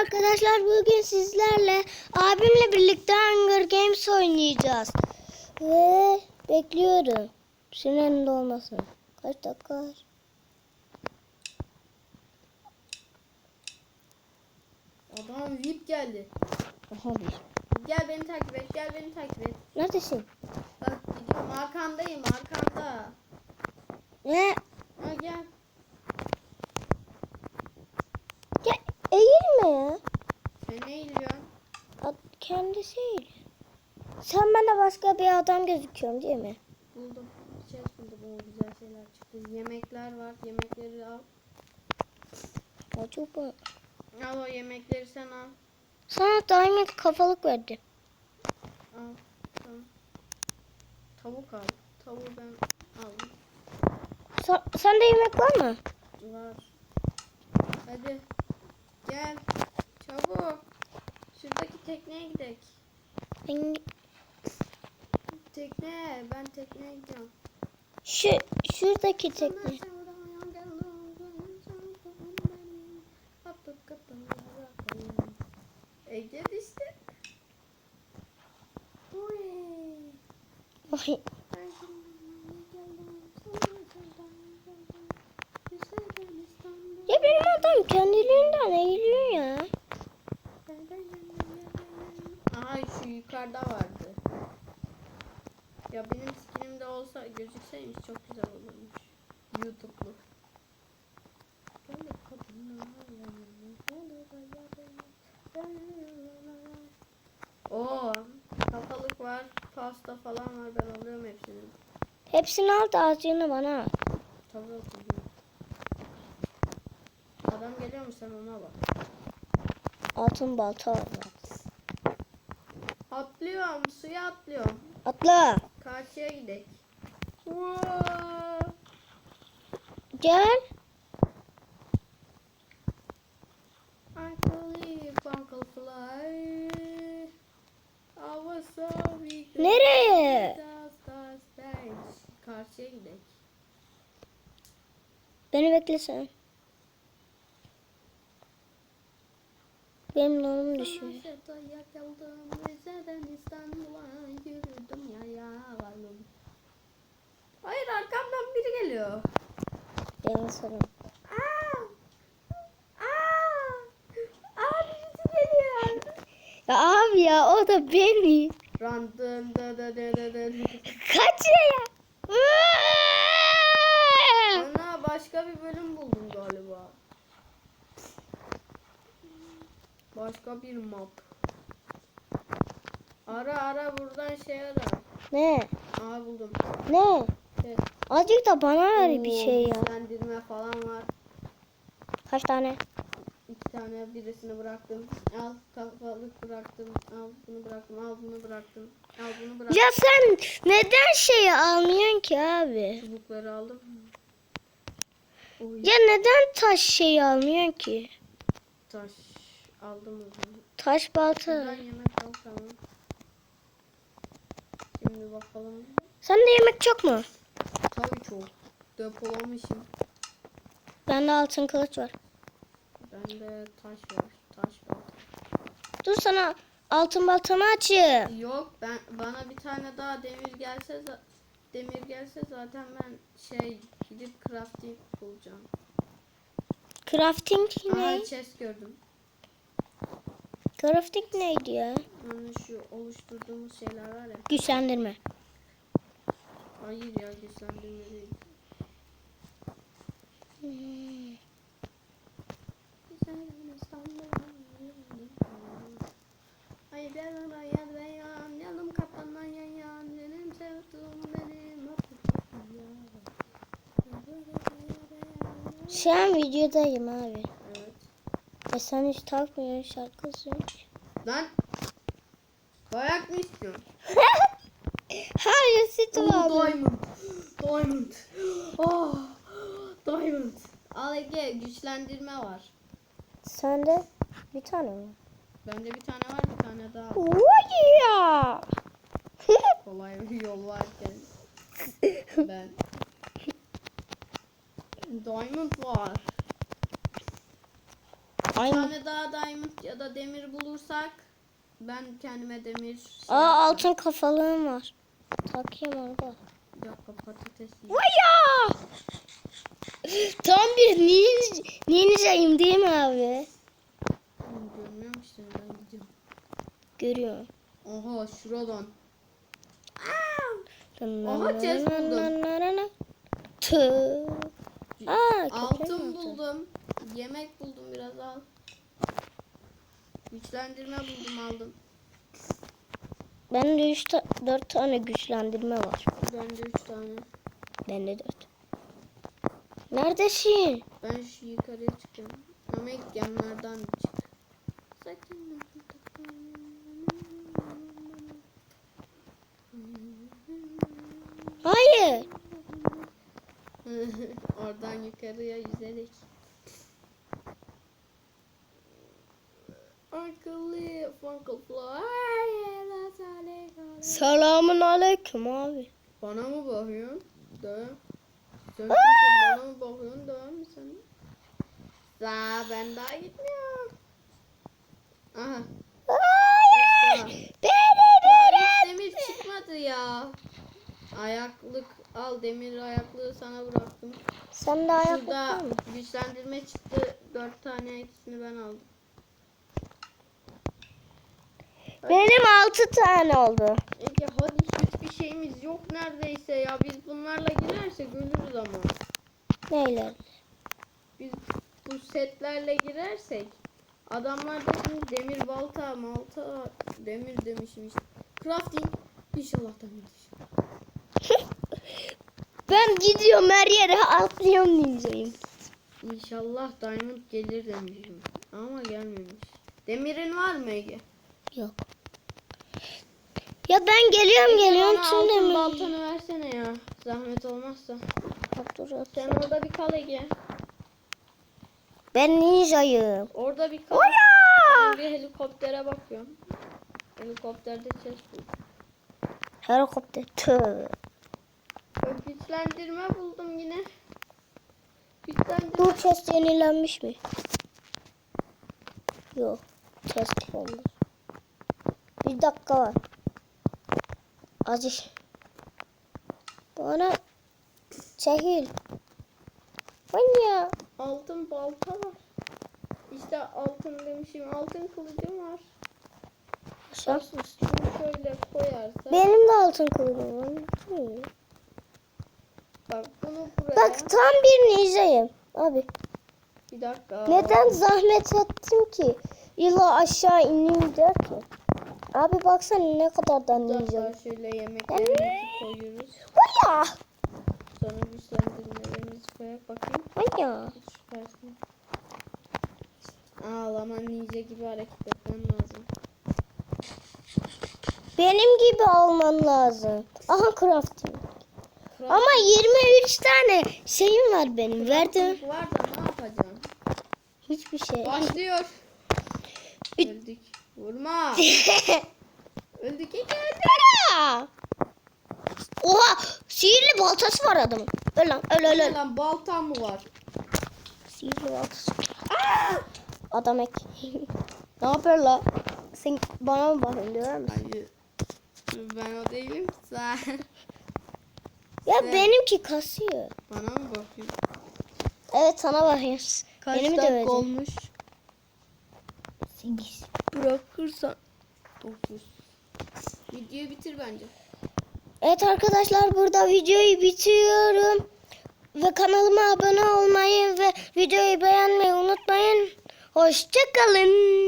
arkadaşlar bugün sizlerle abimle birlikte Hunger Games oynayacağız. Ve bekliyorum. Sürenin dolması. Kaç dakika var? Adam VIP geldi. Aha bir. Gel beni takip et. Gel beni takip et. Neredesin? Bak gidiyorum. Arkandayım. Arkanda. Ne? Ha gel. Ya eğilme ya. Sen ne eğiliyorsun? Ad- Kendisi eğil. Sen bana başka bir adam gözüküyorsun değil mi? Buldum. Bir şey buldum. O güzel şeyler çıktı. Yemekler var. Yemekleri al. Acaba. Al o yemekleri sen al. Sana daima kafalık verdi. Al. Tamam. Tavuk al. Tavuğu ben aldım. Sa- sende yemek var mı? Var. Hadi. Gel. Çabuk. Şuradaki tekneye gidelim. Ben- Tekne. Ben tekneye gidiyorum. Şu şuradaki tekne. Ege işte. Oy. Ay, ya benim adam kendiliğinden eğiliyor ya. Aha şu yukarıda vardı. Ya benim skinim de olsa gözükseymiş çok güzel olurmuş. YouTube'lu. Oo, kafalık var, pasta falan var. Ben alıyorum hepsini. Hepsini al da azıcığını bana. Tabii atıyorum. Adam geliyor mu sen ona bak. Altın balta var. Atlıyorum, suya atlıyorum. Atla. Karşıya gidelim. Gel. Uncle Leaf, Uncle Fly. I was so weak. Nereye? Karşıya gidelim. Beni beklesene. Benim normum düşüyor. Hayır arkamdan biri geliyor. Benim sorun. Aa! Aa! Aa birisi geliyor. Ya abi ya o da beni. Run dın dı dı dı dı dı. Kaç ya. Ana başka bir bölüm buldum Başka bir map. Ara ara buradan şey ara. Ne? Aa buldum. Ne? Evet. Azıcık da bana ver bir Oo, şey ya. güçlendirme falan var. Kaç tane? İki tane birisini bıraktım. Al kafalık bıraktım. Al bunu bıraktım. Al bunu bıraktım. Al bunu bıraktım. Ya sen neden şeyi almıyorsun ki abi? Çubukları aldım. Oy, Ya neden taş şeyi almıyorsun ki? taş aldım o zaman. Taş balta. Şuradan yemek al tamam. Şimdi bakalım. Sende yemek çok mu? Tabii çok. Depolamışım. Bende altın kılıç var. Bende taş var. Taş var. Dur sana altın baltamı açayım. Yok ben bana bir tane daha demir gelse demir gelse zaten ben şey gidip crafting bulacağım. Crafting ne? Aha chest gördüm. Crafting neydi ya? Yani şu oluşturduğumuz şeyler var ya. Güçlendirme. Hayır ya güçlendirme değil. Hayır yanına yan ve yan yanım kapanan yan yan benim sevduğum benim Şu an videodayım abi. E sen hiç takmıyorsun şarkı söyle. Lan Dayak mı istiyorsun? Hayır Oh, var. diamond. Diamond. Oh, diamond. Al Ege güçlendirme var. Sende bir tane mi? Bende bir tane var bir tane daha. Oy ya. Kolay bir yol varken. ben. Diamond var. Aynen. tane daha diamond ya da demir bulursak ben kendime demir şey Aa altın kafalığım var. Takayım orada. Dakika patates yiyeyim. Vaya! Tam bir ninja, ninjayım değil mi abi? Oğlum Görmüyorum işte ben gidiyorum. Görüyorum. Oha şuradan. Aha chest buldum. Tüh. Aa, Altın oldu. buldum. Yemek buldum biraz al. Güçlendirme buldum aldım. Bende 3 ta 4 tane güçlendirme var. Bende 3 tane. Bende 4. Neredesin? Ben şu yukarıya çıkıyorum. Ama ilk yanlardan çık. Sakın. Hayır. Oradan yukarıya yüzerek. Selamun aleyküm abi. Bana mı bakıyorsun? De. Sen bana mı bakıyorsun? Devam mı sen? Daha ben daha gitmiyorum. Aha. Hayır. Beni Hiç demir çıkmadı ya. Ayaklık al demir ayaklığı sana bıraktım. Sen de ayak Şurada güçlendirme çıktı. Dört tane ikisini ben aldım. Benim 6 tane oldu. Ege hadi hiçbir şeyimiz yok neredeyse ya. Biz bunlarla girersek ölürüz ama. Neyle? Biz bu setlerle girersek adamlar da şimdi demir balta malta demir demişim işte. Crafting inşallah demir. Ben gidiyorum her yere atlıyorum ninjayım. İnşallah diamond gelir demişim. Ama gelmemiş. Demirin var mı Ege? Yok. Ya ben geliyorum geliyorum altın mi? baltanı versene ya. Zahmet olmazsa. Bak dur, dur. Sen orada bir kal Ege. Ben ninjayım. Orada bir kal. Oya! Bir helikoptere bakıyorum. Helikopterde chest buldum. Helikopter. Bak, Güçlendirme buldum yine. Güçlendirme. Bu chest yenilenmiş mi? Yok. Chest olmuş. Bir dakika var. Acı. Bana çekil. Manya. Altın balta var. İşte altın demişim. Altın kılıcım var. Şunu şöyle koyarsa. Benim de altın kılıcım var. Bak bunu buraya. Bak tam bir ninjayım. Abi Bir dakika. neden zahmet ettim ki? İlla aşağı ineyim derken. Abi baksana ne kadar da ninjayım. şöyle yemeklerimizi koyuyoruz. Manya. Sonra güçlendirmelerimizi koyarak bakayım. Manya. Süpersin. Ağlama ninja gibi hareket etmem lazım. Benim gibi alman lazım. Aha crafting. Ama 23 tane şeyim var benim. Verdim. Var da ne yapacağım? Hiçbir şey. Başlıyor. Öldük. Vurma. Öldük iki Oha! Sihirli baltası var adamın. Öl lan öl öl öl. Lan baltam mı var? Sihirli baltası. Adam ek. ne yapıyor la? Sen bana mı bakıyorsun diyor musun? Hayır. Ben o değilim. Sen Ya Evet. benimki kasıyor. bana mı bakıyorsun? Evet sana bakıyoruz. Kaç Benim de dakika öyle. olmuş? 8. Bırakırsan. 9. Videoyu bitir bence. Evet arkadaşlar burada videoyu bitiriyorum. Ve kanalıma abone olmayı ve videoyu beğenmeyi unutmayın. Hoşçakalın.